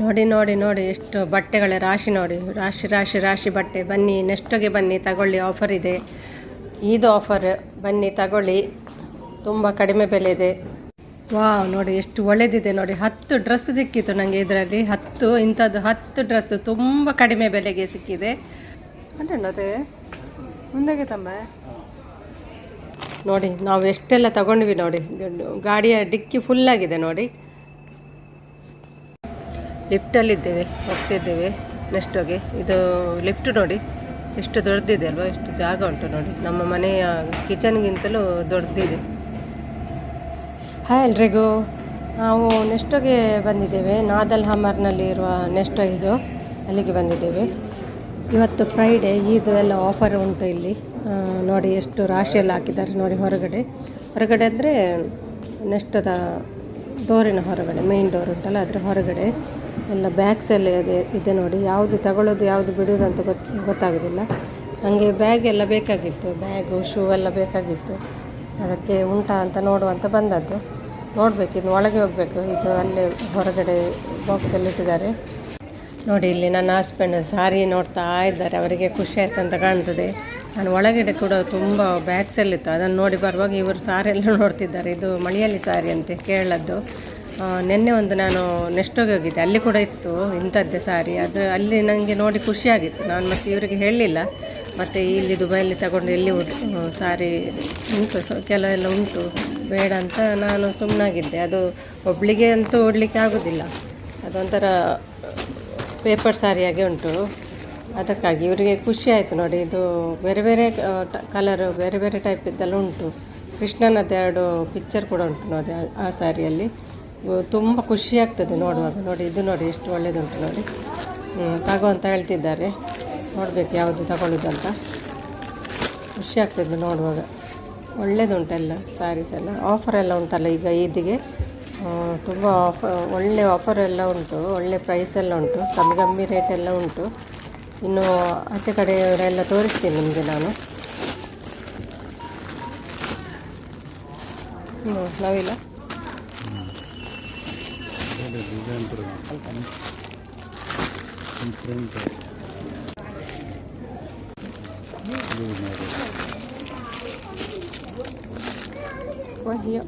ನೋಡಿ ನೋಡಿ ನೋಡಿ, ಎಷ್ಟು ಬಟ್ಟೆಗಳ ರಾಶಿ ನೋಡಿ. ರಾಶಿ ರಾಶಿ ರಾಶಿ ಬಟ್ಟೆ. ಬನ್ನಿ ನೆಕ್ಸ್ಟ್ಗೆ ಬನ್ನಿ, ತಗೊಳ್ಳಿ ಆಫರ್ ಇದೆ. ಇದು ಆಫರ್ ಬನ್ನಿ, ತಗೊಳ್ಳಿ. ತುಂಬ ಕಡಿಮೆ ಬೆಲೆ ಇದೆ. ವಾವ್, ನೋಡಿ, ಎಷ್ಟು ಒಳ್ಳೆದಿದೆ ನೋಡಿ. ಹತ್ತು ಡ್ರೆಸ್ ಸಿಕ್ಕಿತ್ತು ನನಗೆ ಇದರಲ್ಲಿ. ಹತ್ತು, ಇಂಥದ್ದು ಹತ್ತು ಡ್ರೆಸ್ ತುಂಬ ಕಡಿಮೆ ಬೆಲೆಗೆ ಸಿಕ್ಕಿದೆ. ಅದೇ. ಮುಂದಾಗೆ ತಮ್ಮ ನೋಡಿ, ನಾವು ಎಷ್ಟೆಲ್ಲ ತಗೊಂಡ್ವಿ ನೋಡಿ. ಗಾಡಿಯ ಡಿಕ್ಕಿ ಫುಲ್ಲಾಗಿದೆ ನೋಡಿ. ಲಿಫ್ಟಲ್ಲಿದ್ದೇವೆ, ಹೋಗ್ತಿದ್ದೇವೆ ನೆಕ್ಸ್ಟೋಗೆ ಇದು ಲಿಫ್ಟ್ ನೋಡಿ, ಎಷ್ಟು ದೊಡ್ಡದಿದೆ ಅಲ್ವಾ, ಎಷ್ಟು ಜಾಗ ಉಂಟು ನೋಡಿ. ನಮ್ಮ ಮನೆಯ ಕಿಚನ್ಗಿಂತಲೂ ದೊಡ್ಡದಿದೆ ಹಾಯ್ ಎಲ್ರಿಗೂ. ನಾವು ನೆಕ್ಸ್ಟೋಗೆ ಬಂದಿದ್ದೇವೆ. ನಾದಲ್ ಹಮರ್ನಲ್ಲಿ ಇರುವ ನೆಕ್ಸ್ಟೋ ಇದು. ಅಲ್ಲಿಗೆ ಬಂದಿದ್ದೇವೆ. ಇವತ್ತು ಫ್ರೈಡೇ ಇದು ಎಲ್ಲ ಆಫರ್ ಉಂಟು ಇಲ್ಲಿ. ನೋಡಿ ಎಷ್ಟು ರಾಶಿಯೆಲ್ಲ ಹಾಕಿದ್ದಾರೆ ನೋಡಿ ಹೊರಗಡೆ. ಹೊರಗಡೆ ಅಂದರೆ ನೆಕ್ಸ್ಟದ ಡೋರಿನ ಹೊರಗಡೆ ಮೇನ್ ಡೋರ್ ಉಂಟಲ್ಲ, ಅದರ ಹೊರಗಡೆ. ಎಲ್ಲ ಬ್ಯಾಗ್ಸೆಲ್ಲ ಇದೆ ಇದೆ ನೋಡಿ. ಯಾವುದು ತಗೊಳ್ಳೋದು ಯಾವುದು ಬಿಡೋದು ಅಂತ ಗೊತ್ತು ಗೊತ್ತಾಗೋದಿಲ್ಲ. ನನಗೆ ಬ್ಯಾಗ್ ಎಲ್ಲ ಬೇಕಾಗಿತ್ತು. ಬ್ಯಾಗು ಶೂ ಎಲ್ಲ ಬೇಕಾಗಿತ್ತು. ಅದಕ್ಕೆ ಉಂಟಾ ಅಂತ ನೋಡುವಂತ ಬಂದದ್ದು. ನೋಡಬೇಕು ಇನ್ನು ಒಳಗೆ ಹೋಗಬೇಕು. ಇದು ಅಲ್ಲೇ ಹೊರಗಡೆ ಬಾಕ್ಸಲ್ಲಿ ಇಟ್ಟಿದ್ದಾರೆ. ನೋಡಿ ಇಲ್ಲಿ ನನ್ನ ಹಸ್ಬೆಂಡ್ ಸಾರಿ ನೋಡ್ತಾ ಇದ್ದಾರೆ. ಅವರಿಗೆ ಖುಷಿ ಆಯ್ತು ಅಂತ ಕಾಣ್ತದೆ. ನಾನು ಒಳಗಡೆ ಕೂಡ ತುಂಬ ಬ್ಯಾಗ್ಸಲ್ಲಿತ್ತು ಅದನ್ನು ನೋಡಿ ಬರುವಾಗ ಇವರು ಸಾರಿ ಎಲ್ಲ ನೋಡ್ತಿದ್ದಾರೆ. ಇದು ಮಳೆಯಲ್ಲಿ ಸಾರಿ ಅಂತೆ ಕೇರಳದ್ದು. ಆ, ನಿನ್ನೆ ಒಂದು ನಾನು ನೆಕ್ಸ್ಟೋಗಿ ಹೋಗಿದ್ದೆ. ಅಲ್ಲಿ ಕೂಡ ಇತ್ತು ಇಂಥದ್ದೇ ಸಾರಿ. ಅದು ಅಲ್ಲಿ ನನಗೆ ನೋಡಿ ಖುಷಿಯಾಗಿತ್ತು ನಾನು ಮತ್ತು ಇವರಿಗೆ ಹೇಳಲಿಲ್ಲ. ಮತ್ತು ಇಲ್ಲಿ ದುಬೈಯಲ್ಲಿ ತಗೊಂಡು ಎಲ್ಲಿ ಸಾರಿ ಉಂಟು. ಸೊ, ಕೆಲವೆಲ್ಲ ಉಂಟು. ಬೇಡ ಅಂತ ನಾನು ಸುಮ್ಮನಾಗಿದ್ದೆ ಅದು ಒಬ್ಳಿಗೆ ಅಂತೂ ಓಡಲಿಕ್ಕೆ ಆಗೋದಿಲ್ಲ. ಅದೊಂಥರ ಪೇಪರ್ ಸಾರಿಯಾಗೆ ಉಂಟು. ಅದಕ್ಕಾಗಿ ಇವರಿಗೆ ಖುಷಿ ಆಯಿತು ನೋಡಿ. ಇದು ಬೇರೆ ಬೇರೆ ಕಲರು ಬೇರೆ ಬೇರೆ ಟೈಪ್ ಇದ್ದೆಲ್ಲ ಉಂಟು. ಕೃಷ್ಣನದ್ದು ಎರಡು ಪಿಕ್ಚರ್ ಕೂಡ ಉಂಟು ನೋಡಿ ಆ- ಸಾರಿಯಲ್ಲಿ. ತುಂಬ ಖುಷಿ ಆಗ್ತದೆ ನೋಡುವಾಗ. ನೋಡಿ, ಇದು ನೋಡಿ, ಎಷ್ಟು ಒಳ್ಳೆಯದುಂಟು ನೋಡಿ. ತಗೋ ಅಂತ ಹೇಳ್ತಿದ್ದಾರೆ. ನೋಡಬೇಕು ಯಾವುದು ತಗೊಳ್ಳೋದಂತ ಖುಷಿ ಆಗ್ತದೆ ನೋಡುವಾಗ. ಒಳ್ಳೆಯದುಂಟೆಲ್ಲ ಸ್ಯಾರೀಸ್ ಎಲ್ಲ. ಆಫರ್ ಎಲ್ಲ ಉಂಟಲ್ಲ ಈಗ ಈದಿಗೆ. ತುಂಬ ಆಫರ್ ಒಳ್ಳೆ ಆಫರ್ ಎಲ್ಲ ಉಂಟು. ಒಳ್ಳೆ ಪ್ರೈಸ್ ಎಲ್ಲ ಉಂಟು. ಕಮ್ಮಿ ಕಮ್ಮಿ ರೇಟ್ ಎಲ್ಲ ಉಂಟು. ಇನ್ನು ಆಚೆ ಕಡೆಯವರೆಲ್ಲ ತೋರಿಸ್ತೀನಿ ನಿಮಗೆ ನಾನು. ಹ್ಞೂ ನಾವಿಲ್ಲ. ಅಯ್ಯೋ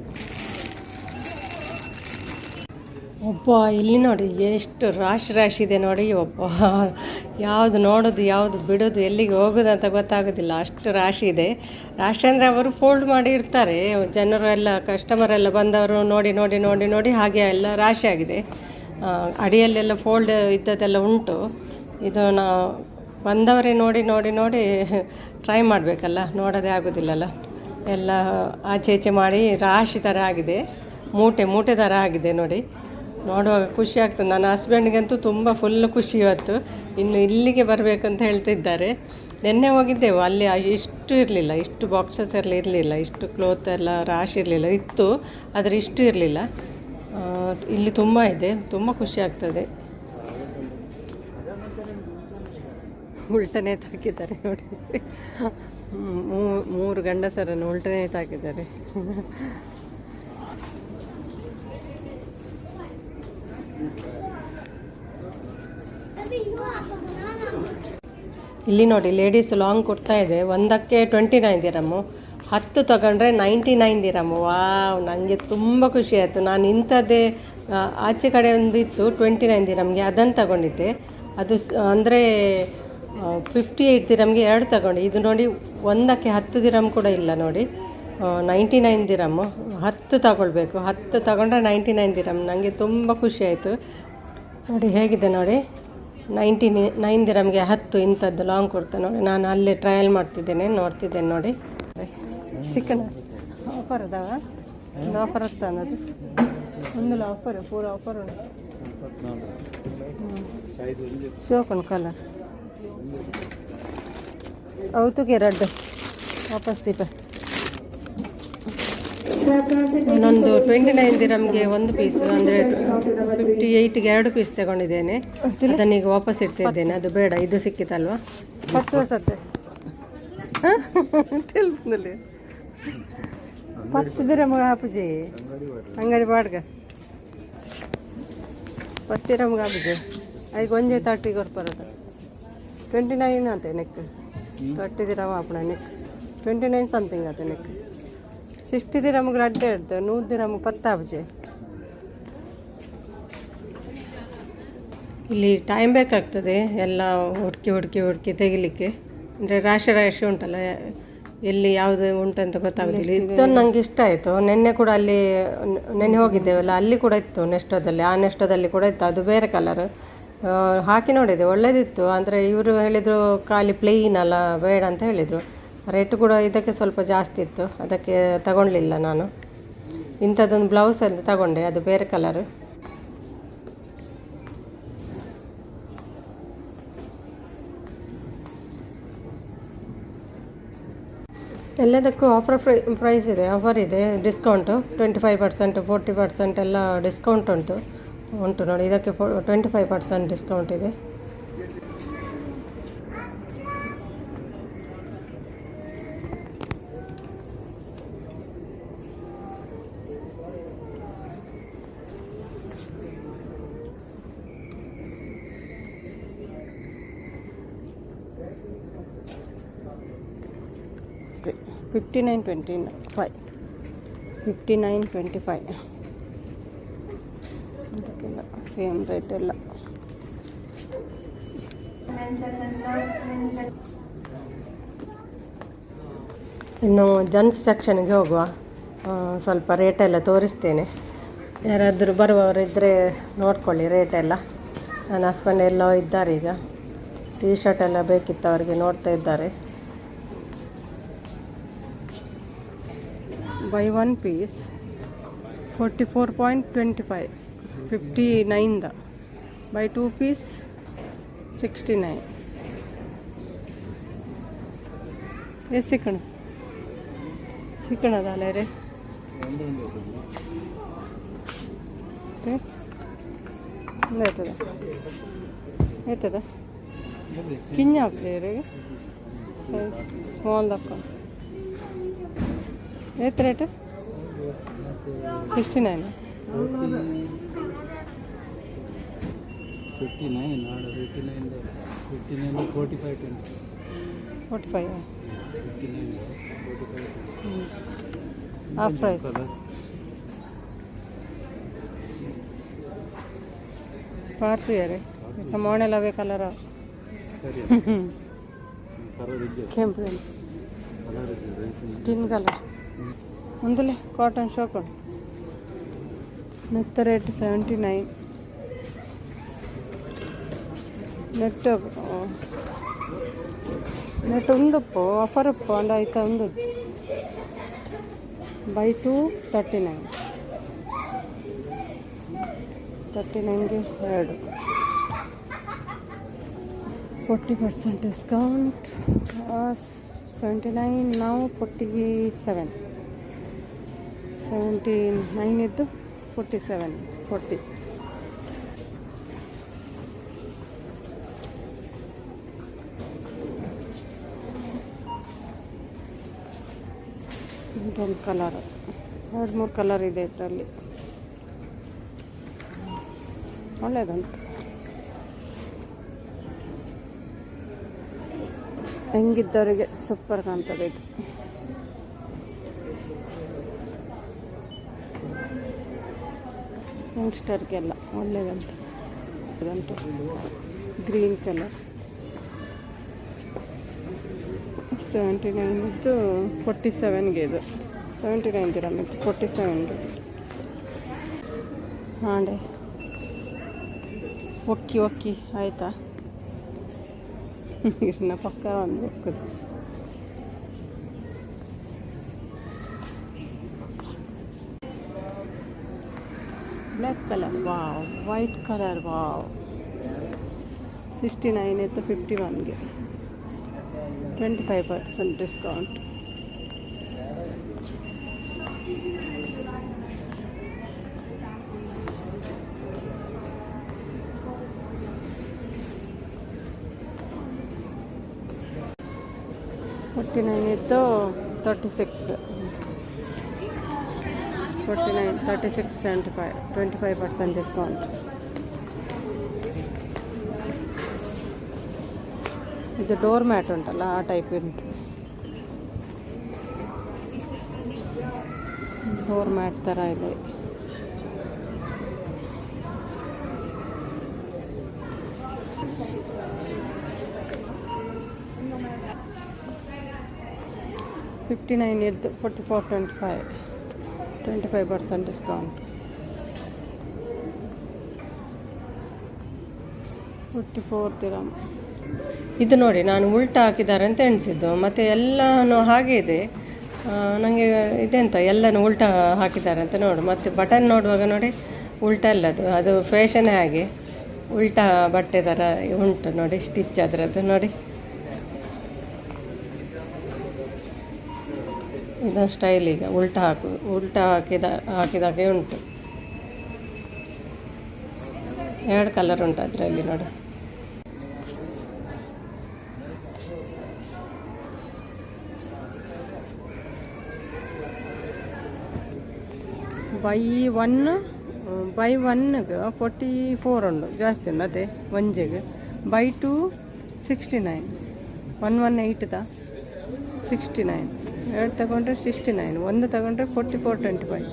ಒಬ್ಬ ಇಲ್ಲಿ ನೋಡಿ, ಎಷ್ಟು ರಾಶಿ ರಾಶಿ ಇದೆ ನೋಡಿ ಒಬ್ಬ ಯಾವುದು ನೋಡೋದು, ಯಾವುದು ಬಿಡೋದು, ಎಲ್ಲಿಗೆ ಹೋಗೋದು ಅಂತ ಗೊತ್ತಾಗೋದಿಲ್ಲ. ಅಷ್ಟು ರಾಶಿ ಇದೆ. ರಾಶಿ ಅಂದರೆ ಅವರು ಫೋಲ್ಡ್ ಮಾಡಿ ಇರ್ತಾರೆ ಜನರು ಎಲ್ಲ ಕಸ್ಟಮರ್ ಎಲ್ಲ ಬಂದವರು ನೋಡಿ ನೋಡಿ ನೋಡಿ ನೋಡಿ, ಹಾಗೆ ಎಲ್ಲ ರಾಶಿ ಆಗಿದೆ. ಅಡಿಯಲ್ಲೆಲ್ಲ ಫೋಲ್ಡ್ ಇದ್ದದ್ದೆಲ್ಲ ಉಂಟು. ಇದು ನಾವು ಬಂದವರೇ ನೋಡಿ ನೋಡಿ ನೋಡಿ ಟ್ರೈ ಮಾಡಬೇಕಲ್ಲ, ನೋಡೋದೇ ಆಗೋದಿಲ್ಲಲ್ಲ. ಎಲ್ಲ ಆಚೆ ಈಚೆ ಮಾಡಿ ರಾಶಿ ಥರ ಆಗಿದೆ. ಮೂಟೆ ಮೂಟೆ ಥರ ಆಗಿದೆ ನೋಡಿ. ನೋಡುವಾಗ ಖುಷಿ ಆಗ್ತದೆ. ನನ್ನ ಹಸ್ಬೆಂಡ್ಗಂತೂ ತುಂಬ ಫುಲ್ ಖುಷಿ ಇವತ್ತು. ಇನ್ನು ಇಲ್ಲಿಗೆ ಬರಬೇಕಂತ ಹೇಳ್ತಿದ್ದಾರೆ. ನಿನ್ನೆ ಹೋಗಿದ್ದೆವು. ಅಲ್ಲಿ ಇಷ್ಟು ಇರಲಿಲ್ಲ. ಇಷ್ಟು ಬಾಕ್ಸಸ್ ಎಲ್ಲ ಇರಲಿಲ್ಲ. ಇಷ್ಟು ಕ್ಲೋತ್ ಎಲ್ಲ ರಾಶಿ ಇರಲಿಲ್ಲ. ಇತ್ತು, ಆದರೆ ಇಷ್ಟು ಇರಲಿಲ್ಲ. ಇಲ್ಲಿ ತುಂಬ ಇದೆ, ತುಂಬ ಖುಷಿ ಆಗ್ತದೆ. ಉಲ್ಟನೇ ತಾಕಿದ್ದಾರೆ ನೋಡಿ. ಮೂರು ಗಂಡಸರನ್ನು ಉಲ್ಟನೇ ತಾಕಿದ್ದಾರೆ. ಇಲ್ಲಿ ನೋಡಿ ಲೇಡೀಸ್ ಲಾಂಗ್ ಕುರ್ತಾ ಇದೆ. ಒಂದಕ್ಕೆ ಟ್ವೆಂಟಿ ನೈನ್ ದಿರಮು ಹತ್ತು ತಗೊಂಡ್ರೆ ನೈಂಟಿ ನೈನ್ ದಿರಮ್ಮ. ವಾವ್ ನನಗೆ ತುಂಬ ಖುಷಿ ಆಯಿತು. ನಾನು ಇಂಥದ್ದೇ ಆಚೆ ಕಡೆ ಇತ್ತು ಟ್ವೆಂಟಿ ನೈನ್ ದಿರಮ್ಗೆ ಅದನ್ನು ತಗೊಂಡಿದ್ದೆ. ಅದು ಅಂದರೆ ಫಿಫ್ಟಿ ಏಯ್ಟ್ ದಿರಮ್ಗೆ ಎರಡು ತಗೊಂಡೆ. ಇದು ನೋಡಿ, ಒಂದಕ್ಕೆ ಹತ್ತು ದಿರಮ್ ಕೂಡ ಇಲ್ಲ ನೋಡಿ. ನೈಂಟಿ ನೈನ್ ದಿರಮ್ಮು. ಹತ್ತು ತಗೊಳ್ಬೇಕು. ಹತ್ತು ತಗೊಂಡ್ರೆ ನೈಂಟಿ ನೈನ್ ದಿರಮ್. ನನಗೆ ತುಂಬ ಖುಷಿ ಆಯಿತು. ನೋಡಿ, ಹೇಗಿದೆ ನೋಡಿ. ನೈಂಟಿ ನೈನ್ ದಿರಮ್ಗೆ ಹತ್ತು ಇಂಥದ್ದು ಲಾಂಗ್ ಕುರ್ತಾ ನೋಡಿ. ನಾನು ಅಲ್ಲೇ ಟ್ರಯಲ್ ಮಾಡ್ತಿದ್ದೇನೆ, ನೋಡ್ತಿದ್ದೇನೆ ನೋಡಿ. ಸಿಕ್ಕನ ಆಫರ್ ಅದಾವ ಒಂದು ಆಫರ್ ಆಗ್ತ ಅನ್ನೋದು. ಒಂದು ಆಫರ್ ಪೂರ ಆಫರ್ ಉಂಟು. ಶೋಕುಂಟು ಕಲರ್ ಅವತ್ತಿಗೆ ರೆಡ್ ವಾಪಸ್ ದೀಪ. ಇನ್ನೊಂದು ಟ್ವೆಂಟಿ ನೈನ್ ದಿರಮ್ಗೆ ಒಂದು ಪೀಸ್ ಅಂದರೆ ಫಿಫ್ಟಿ ಏಯ್ಟ್ಗೆ ಎರಡು ಪೀಸ್ ತಗೊಂಡಿದ್ದೇನೆ. ಅದನ್ನ ಈಗ ವಾಪಸ್ ಇಡ್ತಿದ್ದೇನೆ. ಅದು ಬೇಡ ಇದು ಸಿಕ್ಕಿತಲ್ವಾ? ಹತ್ತು ವರ್ಷದ್ದೆ. ತಿಳಿಸ್ನಲ್ಲಿ ಪತ್ತು ದಿರಮ್ ಹಾಪುಜಿ ಅಂಗಡಿ ಬಾಡ್ಗ ಪತ್ತಿರ ನಮ್ಗೆ ಆಗಿದೆ ಐದು ಒಂಜೆ ತರ್ಟಿ ಕೊಡ್ಬಾರದು ಟ್ವೆಂಟಿ ನೈನ್ ಅಂತೆ ನೆಕ್ ತರ್ಟಿ ದಿರಮ ಆಪಣ ನೆಕ್ ಟ್ವೆಂಟಿ ನೈನ್ ಸಮಥಿಂಗ್ ಆತೆ ನೆಕ್ ಸಿಕ್ಸ್ಟಿ ದಿರಮ್ಗೆ ಅಡ್ಡೆ ಇರ್ತದೆ ನೂರು ದಿರಮ್ಗೆ ಪತ್ತಾಬಜೆ ಇಲ್ಲಿ ಟೈಮ್ ಬೇಕಾಗ್ತದೆ ಎಲ್ಲ ಹುಡುಕಿ ಹುಡುಕಿ ಹುಡುಕಿ ತೆಗಿಲಿಕ್ಕೆ ಅಂದರೆ ರಾಶಿ ರಾಶಿ ಉಂಟಲ್ಲ ಎಲ್ಲಿ ಯಾವುದು ಉಂಟಂತ ಗೊತ್ತಾಗೋದಿಲ್ಲ. ಇದೊಂದು ನಂಗೆ ಇಷ್ಟ ಆಯಿತು. ನಿನ್ನೆ ಕೂಡ ಅಲ್ಲಿ ನೆನ್ನೆ ಹೋಗಿದ್ದೇವಲ್ಲ ಅಲ್ಲಿ ಕೂಡ ಇತ್ತು ನೆಸ್ಟೋದಲ್ಲಿ ಆ ನೆಸ್ಟೋದಲ್ಲಿ ಕೂಡ ಇತ್ತು. ಅದು ಬೇರೆ ಕಲರ್ ಹಾಕಿ ನೋಡಿದೆ. ಒಳ್ಳೆದಿತ್ತು. ಅಂದರೆ ಇವರು ಹೇಳಿದರು ಖಾಲಿ ಪ್ಲೇನ್ ಅಲ್ಲ ಬೇಡ ಅಂತ ಹೇಳಿದರು. ರೇಟ್ ಕೂಡ ಇದಕ್ಕೆ ಸ್ವಲ್ಪ ಜಾಸ್ತಿ ಇತ್ತು. ಅದಕ್ಕೆ ತಗೊಳ್ಲಿಲ್ಲ ನಾನು. ಇಂಥದ್ದೊಂದು ಬ್ಲೌಸಲ್ಲಿ ತಗೊಂಡೆ. ಅದು ಬೇರೆ ಕಲರ್ ಎಲ್ಲದಕ್ಕೂ ಆಫರ್ ಪ್ರೈ ಪ್ರೈಸ್ ಇದೆ ಆಫರ್ ಇದೆ discount twenty five percent forty percent ಎಲ್ಲ ಡಿಸ್ಕೌಂಟ್ ಉಂಟು. ಉಂಟು ನೋಡಿ, ಇದಕ್ಕೆ ಫೋ ಟ್ವೆಂಟಿ ಫೈವ್ ಪರ್ಸೆಂಟ್ ಡಿಸ್ಕೌಂಟ್ ಇದೆ. Fifty nine twenty five fifty nine twenty five ಅದಕ್ಕೆಲ್ಲ ಸೇಮ್ ರೇಟ್ ಎಲ್ಲ. ಇನ್ನು ಜನ್ಸ್ ಸೆಕ್ಷನ್ಗೆ ಹೋಗುವ. ಸ್ವಲ್ಪ ರೇಟೆಲ್ಲ ತೋರಿಸ್ತೇನೆ. ಯಾರಾದರೂ ಬರುವವರಿದ್ದರೆ ನೋಡ್ಕೊಳ್ಳಿ ರೇಟೆಲ್ಲ ನನ್ನ ಹಸ್ಬೆಂಡ್ ಎಲ್ಲೋ ಇದ್ದಾರೆ ಈಗ. ಟೀ ಶರ್ಟ್ ಎಲ್ಲ ಬೇಕಿತ್ತು ಅವರಿಗೆ ನೋಡ್ತಾ ಇದ್ದಾರೆ. Buy one piece forty four point twenty five fifty ನೈನ್ದ buy two piece sixty nine ಎಷ್ಟು ಸಿಕ್ಕಣ ಸಿಕ್ಕಣದಲ್ಲ ರೀ ಆಯ್ತದ ಆಯ್ತದ ಹಾಕ್ತೀರಿ. ಸ್ಮಾಲ್ ದಕ್ಕ ಎಷ್ಟು rate sixty nine fifty nine fifty nine fifty nine forty five twenty forty five fifty nine forty five half price ಮೋಣೆಲ್ಲ ಕೆಂಪು skin colour ಮುಂದಲೆ ಕಾಟನ್ ಶಾಪ್ ನೆತ್ತ rate seventy nine net net ಉಂದಪ್ಪು offer ಉಪ್ಪು ಅಂಡ ಆಯ್ತಾ ಒಂದು buy two thirty nine thirty ನೈನ್ಗೆ ಎರಡು forty percent discount seventy nine, ನಾವು forty seven seventy nine ಇದ್ದು ಫೋರ್ಟಿ ಸೆವೆನ್ ಫೋರ್ಟಿ ಇದೊಂದು ಕಲರ್ ಎರಡು ಮೂರು ಕಲರ್ ಇದೆ ಇದರಲ್ಲಿ. ಒಳ್ಳೆಯದುಂಟು. ಹೆಂಗಿದ್ದವರಿಗೆ ಸೂಪರ್ ಕಾಣ್ತದೆ ಇದು. ಯಂಗ್ಸ್ಟರ್ಗೆಲ್ಲ ಒಳ್ಳೇದಂತ. ಅದಂತೂ ಗ್ರೀನ್ ಕಲರ್ ಸೆವೆಂಟಿ ನೈನ್ ಇದ್ದು ಫೋರ್ಟಿ ಸೆವೆನ್ಗೆ ಇದು. ಸೆವೆಂಟಿ ನೈನ್ ದಿರಮ್ ಇತ್ತು ಫೋರ್ಟಿ ಸೆವೆನ್ಗೆ ಹಾಂಡೆ ಒಕ್ಕಿ ಒಕ್ಕಿ, ಆಯಿತಾ? ಇನ್ನ ಪಕ್ಕ ಒಂದು ಹೋಗ್ತದೆ black colour wow white colour wow sixty nine ಇತ್ತು fifty ಒನ್ಗೆ twenty five percent discount forty nine ఎయిట్తో thirty six forty nine thirty six seventy five twenty five percent discount ఇది డోర్ మ్యాట్ ఉంటుంది ఆ టైప్ ఉంటుంది. మ్యాట్ ಮಾಡ್ತಾರೆ ఇది. Fifty nine ಇದ್ದು forty four twenty five twenty five percent discount forty four ದಿರಮ್ ಇದು ನೋಡಿ, ನಾನು ಉಲ್ಟಾ ಹಾಕಿದ್ದಾರೆ ಅಂತ ಎಣಿಸಿದ್ದು. ಮತ್ತು ಎಲ್ಲನೂ ಹಾಗೆ ಇದೆ. ನನಗೆ ಇದೆಂತ ಎಲ್ಲನೂ ಉಲ್ಟಾ ಹಾಕಿದ್ದಾರೆ ಅಂತ ನೋಡು. ಮತ್ತು ಬಟನ್ ನೋಡುವಾಗ ನೋಡಿ, ಉಲ್ಟಾ ಅಲ್ಲ ಅದು. ಅದು ಫ್ಯಾಷನ್ ಹಾಗೆ. ಉಲ್ಟಾ ಬಟ್ಟೆ ಥರ ಉಂಟು ನೋಡಿ ಸ್ಟಿಚ್ ಅದರದ್ದು ನೋಡಿ. ಇದೊಂದು ಸ್ಟೈಲ್ ಈಗ, ಉಲ್ಟಾ ಹಾಕು, ಉಲ್ಟಾ ಹಾಕಿದ, ಹಾಕಿದಾಗೆ ಉಂಟು. ಎರಡು ಕಲರ್ ಉಂಟು ಅದರಲ್ಲಿ ನೋಡಿ. ಬೈ ಒನ್ ಬೈ ಒನ್ಗೆ ಫೋರ್ಟಿ ಫೋರ್ ಉಂಡು ಜಾಸ್ತಿ ಉಂಡು ಅದೇ ಒಂಜೆಗೆ. Buy two sixty nine one one ಏಯ್ಟ್ದ sixty nine ಎರಡು ತಗೊಂಡ್ರೆ ಸಿಕ್ಸ್ಟಿ ನೈನ್ ಒಂದು ತಗೊಂಡ್ರೆ ಫೋರ್ಟಿ ಫೋರ್ ಟ್ವೆಂಟಿ ಫೈವ್.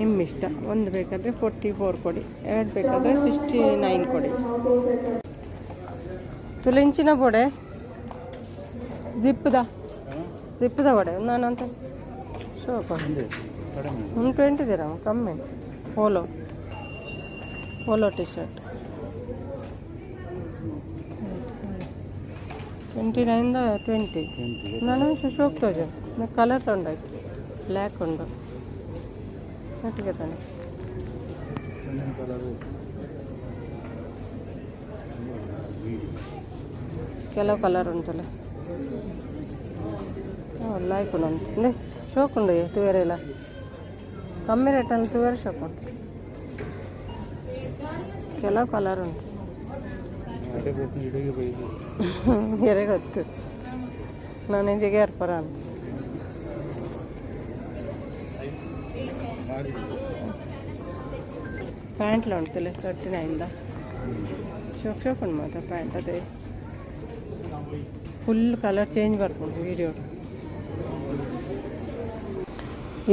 ನಿಮ್ಮ ಇಷ್ಟ ಒಂದು ಬೇಕಾದರೆ ಫೋರ್ಟಿ ಫೋರ್ ಕೊಡಿ ಎರಡು ಬೇಕಾದರೆ ಸಿಕ್ಸ್ಟಿ ನೈನ್ ಕೊಡಿ. ತುಲಿಂಚಿನ ಬೊಡೆ ಜಿಪ್ದ ಜಿಪ್ದ ಬೊಡೆ ನಾನಂತ ಶೋ ಅಂತ ಕಡಿಮೆ. ಒನ್ ಟ್ವೆಂಟಿ ದಿರಮ್ ಕಮ್ಮಿ. Polo polo T shirt twenty ನೈನ್ದ twenty ನಾನು ಶಿಶೋಕ್ ತೋಜ ಕಲರ್ ತೊಂಡಾಯ್ತು ಬ್ಲ್ಯಾಕ್ ಉಂಡು ಒಟ್ಟಿಗೆ ತಾನೆ. ಕೆಲವು ಕಲರ್ ಉಂಟಲ್ಲ. ಲೈಕ್ ಉಂಟು ಶೋಕ್ ಉಂಡು ತುವೇರ ಇಲ್ಲ ಕಮ್ಮಿ ರೇಟಲ್ಲಿ ತುವೇರ ಶೋಕ್ ಉಂಟು. ಕೆಲವು ಕಲರ್ ಉಂಟು ಅದೇ ಕೊಟ್ಟು ಇಡೀಗೆ ಬೈದು ಬೇರೆ ನಾನು ಇದೀಗ ಏರ್ಪರ ಅಂತ. ಪ್ಯಾಂಟ್ಲ ಉಂಟಲ್ಲ ತರ್ಟಿ ನೈನ್ದ ಶೋಕ್ ಶೋಕ್ ಉಂಟು ಮಾತ್ರ ಪ್ಯಾಂಟ್ ಅದೇ. ಫುಲ್ ಕಲರ್ ಚೇಂಜ್ ಬರ್ಕೊಂಡು ವೀಡಿಯೋ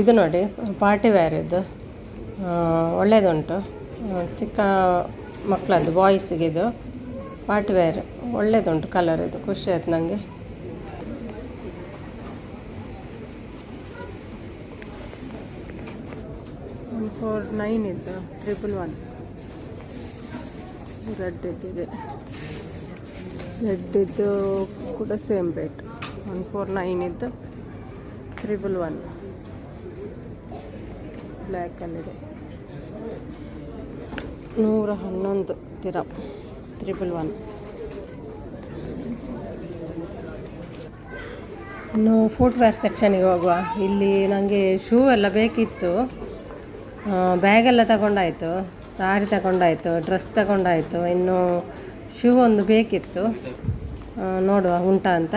ಇದು ನೋಡಿ ಪಾರ್ಟಿ ವೇರ್ ಇದು. ಒಳ್ಳೆಯದುಂಟು ಚಿಕ್ಕ ಮಕ್ಕಳದ್ದು ಬಾಯ್ಸಿಗೆ ಇದು. ಪಾರ್ಟಿ ವೇರ್ ಒಳ್ಳೆಯದುಂಟು ಕಲರ್ ಇದು. ಖುಷಿ ಆಯ್ತು ನನಗೆ ಒನ್ ಫೋರ್ ನೈನ್ ಇದು ಟ್ರಿಪಲ್ ಒನ್ ರೆಡ್ ಇದ್ದಿದೆ. ರೆಡ್ ಇದ್ದು ಕೂಡ same rate one four nine ಇದ್ದು ತ್ರಿಬಲ್ ಒನ್ ಬ್ಲ್ಯಾಕಲ್ಲಿದೆ ನೂರ ಹನ್ನೊಂದು ತಿರ ತ್ರಿಬಲ್ ಒನ್ ಇನ್ನು ಫುಟ್ವೇರ್ ಸೆಕ್ಷನಿಗೆ ಹೋಗುವ. ಇಲ್ಲಿ ನನಗೆ ಶೂ ಎಲ್ಲ ಬೇಕಿತ್ತು. ಬ್ಯಾಗೆಲ್ಲ ತಗೊಂಡಾಯಿತು. ಸಾರಿ ತಗೊಂಡಾಯಿತು ಡ್ರೆಸ್ ತಗೊಂಡಾಯಿತು. ಇನ್ನು ಶೂ ಒಂದು ಬೇಕಿತ್ತು. ನೋಡುವ ಉಂಟಾ ಅಂತ.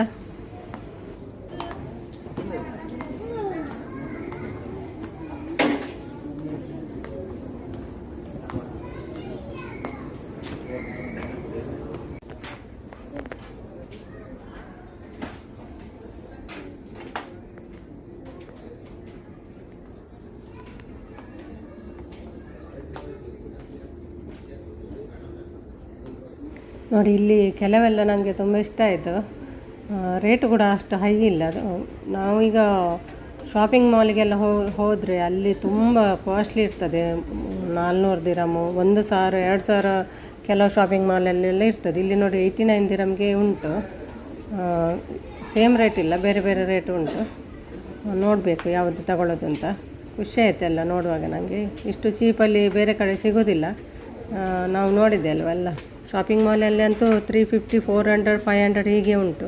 ನೋಡಿ, ಇಲ್ಲಿ ಕೆಲವೆಲ್ಲ ನನಗೆ ತುಂಬ ಇಷ್ಟ ಆಯಿತು. ರೇಟ್ ಕೂಡ ಅಷ್ಟು ಹೈ ಇಲ್ಲ. ಅದು ನಾವೀಗ ಶಾಪಿಂಗ್ ಮಾಲಿಗೆಲ್ಲ ಹೋ, ಹೋದರೆ ಅಲ್ಲಿ ತುಂಬ ಕಾಸ್ಟ್ಲಿ ಇರ್ತದೆ. ನಾಲ್ನೂರು ದಿರಮು ಒಂದು ಸಾವಿರ ಎರಡು ಸಾವಿರ ಕೆಲವು ಶಾಪಿಂಗ್ ಮಾಲಲ್ಲೆಲ್ಲ ಇರ್ತದೆ. ಇಲ್ಲಿ ನೋಡಿ ಏಯ್ಟಿ ನೈನ್ ದಿರಮ್ಗೆ ಉಂಟು ಸೇಮ್ ರೇಟ್ ಇಲ್ಲ, ಬೇರೆ ಬೇರೆ ರೇಟ್ ಉಂಟು. ನೋಡಬೇಕು ಯಾವುದು ತಗೊಳ್ಳೋದು ಅಂತ. ಖುಷಿ ಆಯ್ತು ಎಲ್ಲ ನೋಡುವಾಗ ನನಗೆ ಇಷ್ಟು ಚೀಪಲ್ಲಿ ಬೇರೆ ಕಡೆ ಸಿಗೋದಿಲ್ಲ. ನಾವು ನೋಡಿದ್ದೆ ಅಲ್ವ ಎಲ್ಲ? ಶಾಪಿಂಗ್ ಮಾಲಲ್ಲಿ ಅಂತೂ three fifty four hundred five hundred ಹೀಗೆ ಉಂಟು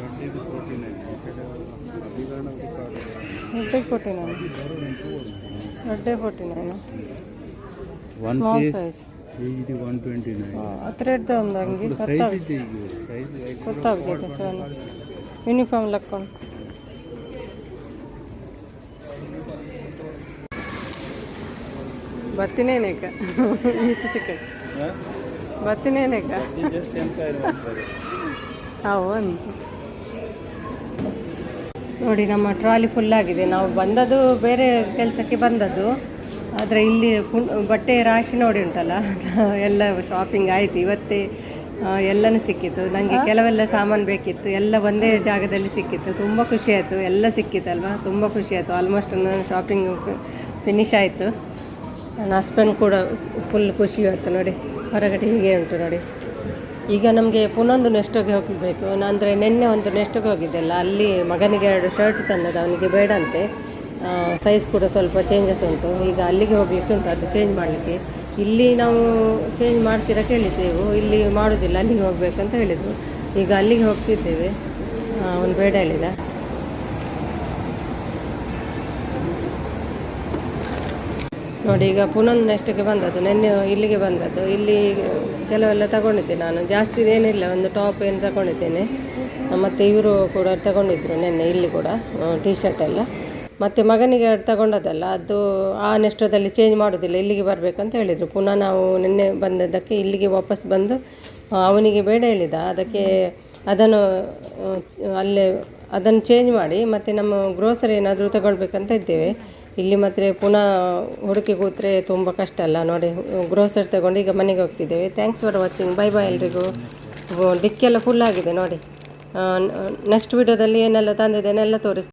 ರಡ್ಡಿದು ಫೋರ್ಟಿ ನೈನ್ ಅಭಿಗರಣ ದೊಡ್ಡ ಫೋರ್ಟಿ ನೈನ್ ದೊಡ್ಡ forty nine one small piece size ಇದು ಒನ್ ಟ್ವೆಂಟಿ ನೈನ್ ಹತ್ರ ಇಡ್ದ ಒಂದು ಅಂಗಿ ಸೈಜ್ ಗೊತ್ತಾಗ ಇದೆ ಈಗ ಸೈಜ್ ಗೊತ್ತಾಗ್ತದೆ ಫೋನ್ ಯೂನಿಫಾರ್ಮ್ ಲಕ್ಕೊಂಡು ಬರ್ತೀನೇನೇಕ ಈತ ಸಿಕ್ಕ ಮಾಡ್ತಾರೆ ಹೌದು ನೋಡಿ ನಮ್ಮ ಟ್ರಾಲಿ ಫುಲ್ ಆಗಿದೆ. ನಾವು ಬಂದದ್ದು ಬೇರೆ ಕೆಲಸಕ್ಕೆ ಬಂದದ್ದು. ಆದರೆ ಇಲ್ಲಿ ಬಟ್ಟೆ ರಾಶಿ ನೋಡಿ ಉಂಟಲ್ಲ? ಎಲ್ಲ ಶಾಪಿಂಗ್ ಆಯಿತು. ಇವತ್ತೇ ಎಲ್ಲನೂ ಸಿಕ್ಕಿತ್ತು. ನನಗೆ ಕೆಲವೆಲ್ಲ ಸಾಮಾನು ಬೇಕಿತ್ತು. ಎಲ್ಲ ಒಂದೇ ಜಾಗದಲ್ಲಿ ಸಿಕ್ಕಿತ್ತು. ತುಂಬ ಖುಷಿ ಆಯಿತು. ಎಲ್ಲ ಸಿಕ್ಕಿತ್ತಲ್ವ? ತುಂಬ ಖುಷಿ ಆಯಿತು. ಆಲ್ಮೋಸ್ಟ್ ನಾನು ಶಾಪಿಂಗ್ ಫಿನಿಶ್ ಆಯಿತು. ನನ್ನ ಹಸ್ಬೆಂಡ್ ಕೂಡ ಫುಲ್ ಖುಷಿ ಆಯಿತು ನೋಡಿ. ಹೊರಗಡೆ ಹೀಗೆ ಉಂಟು ನೋಡಿ. ಈಗ ನಮಗೆ ಪುನೊಂದು ನೆಸ್ಟೋಗೆ ಹೋಗಬೇಕು. ಅಂದರೆ ನಿನ್ನೆ ಒಂದು ನೆಸ್ಟೋಗೆ ಹೋಗಿದ್ದೆಲ್ಲ. ಅಲ್ಲಿ ಮಗನಿಗೆ ಎರಡು ಶರ್ಟ್ ತಂದದ್ದು. ಅವನಿಗೆ ಬೇಡಂತೆ ಸೈಜ್ ಕೂಡ ಸ್ವಲ್ಪ ಚೇಂಜಸ್ ಉಂಟು. ಈಗ ಅಲ್ಲಿಗೆ ಹೋಗ್ಲಿಕ್ಕೆ ಉಂಟು. ಅದು ಚೇಂಜ್ ಮಾಡಲಿಕ್ಕೆ. ಇಲ್ಲಿ ನಾವು ಚೇಂಜ್ ಮಾಡ್ತೀರಾ ಕೇಳಿದ್ದೆವು ಇಲ್ಲಿ ಮಾಡೋದಿಲ್ಲ, ಅಲ್ಲಿಗೆ ಹೋಗ್ಬೇಕಂತ ಹೇಳಿದರು. ಈಗ ಅಲ್ಲಿಗೆ ಹೋಗ್ತಿದ್ದೇವೆ. ಅವನು ಬೇಡ ಹೇಳಿದ ನೋಡಿ, ಈಗ ಪುನೊಂದು ನೆಕ್ಸ್ಟ್ಗೆ ಬಂದದ್ದು, ನೆನ್ನೆ ಇಲ್ಲಿಗೆ ಬಂದದ್ದು. ಇಲ್ಲಿ ಕೆಲವೆಲ್ಲ ತಗೊಂಡಿದ್ದೆ ನಾನು. ಜಾಸ್ತಿ ಏನಿಲ್ಲ, ಒಂದು ಟಾಪ್ ಏನು ತಗೊಂಡಿದ್ದೇನೆ. ಮತ್ತು ಇವರು ಕೂಡ ತಗೊಂಡಿದ್ರು ನೆನ್ನೆ, ಇಲ್ಲಿ ಕೂಡ ಟೀ ಶರ್ಟ್ ಎಲ್ಲ. ಮತ್ತು ಮಗನಿಗೆ ತಗೊಂಡದ್ದಲ್ಲ ತಗೊಂಡದಲ್ಲ, ಅದು ಆ ನೆಸ್ಟೋದಲ್ಲಿ ಚೇಂಜ್ ಮಾಡೋದಿಲ್ಲ, ಇಲ್ಲಿಗೆ ಬರಬೇಕಂತ ಹೇಳಿದರು. ಪುನಃ ನಾವು ನಿನ್ನೆ ಬಂದದ್ದಕ್ಕೆ ಇಲ್ಲಿಗೆ ವಾಪಸ್ ಬಂದು ಅವನಿಗೆ ಬೇಡ ಹೇಳಿದ. ಅದಕ್ಕೆ ಅದನ್ನು ಅಲ್ಲೇ ಅದನ್ನು ಚೇಂಜ್ ಮಾಡಿ, ಮತ್ತು ನಮ್ಮ ಗ್ರೋಸರಿ ಏನಾದರೂ ತಗೊಳ್ಬೇಕಂತ ಇದ್ದೇವೆ. ಇಲ್ಲಿ ಮಾತ್ರ ಪುನಃ ಹುಡುಕಿ ಕೂತ್ರೆ ತುಂಬ ಕಷ್ಟ ಅಲ್ಲ. ನೋಡಿ ಗ್ರೋಸರಿ ತಗೊಂಡು ಈಗ ಮನೆಗೆ ಹೋಗ್ತಿದ್ದೇವೆ. Thanks for watching bye bye ಎಲ್ರಿಗೂ. ಡಿಕ್ಕೆಲ್ಲ ಫುಲ್ ಆಗಿದೆ, ನೋಡಿ. ನೆಕ್ಸ್ಟ್ ವಿಡಿಯೋದಲ್ಲಿ ಏನೆಲ್ಲ ತಂದಿದ್ದೇನೆ ಎಲ್ಲ ತೋರಿಸ್ತೀನಿ.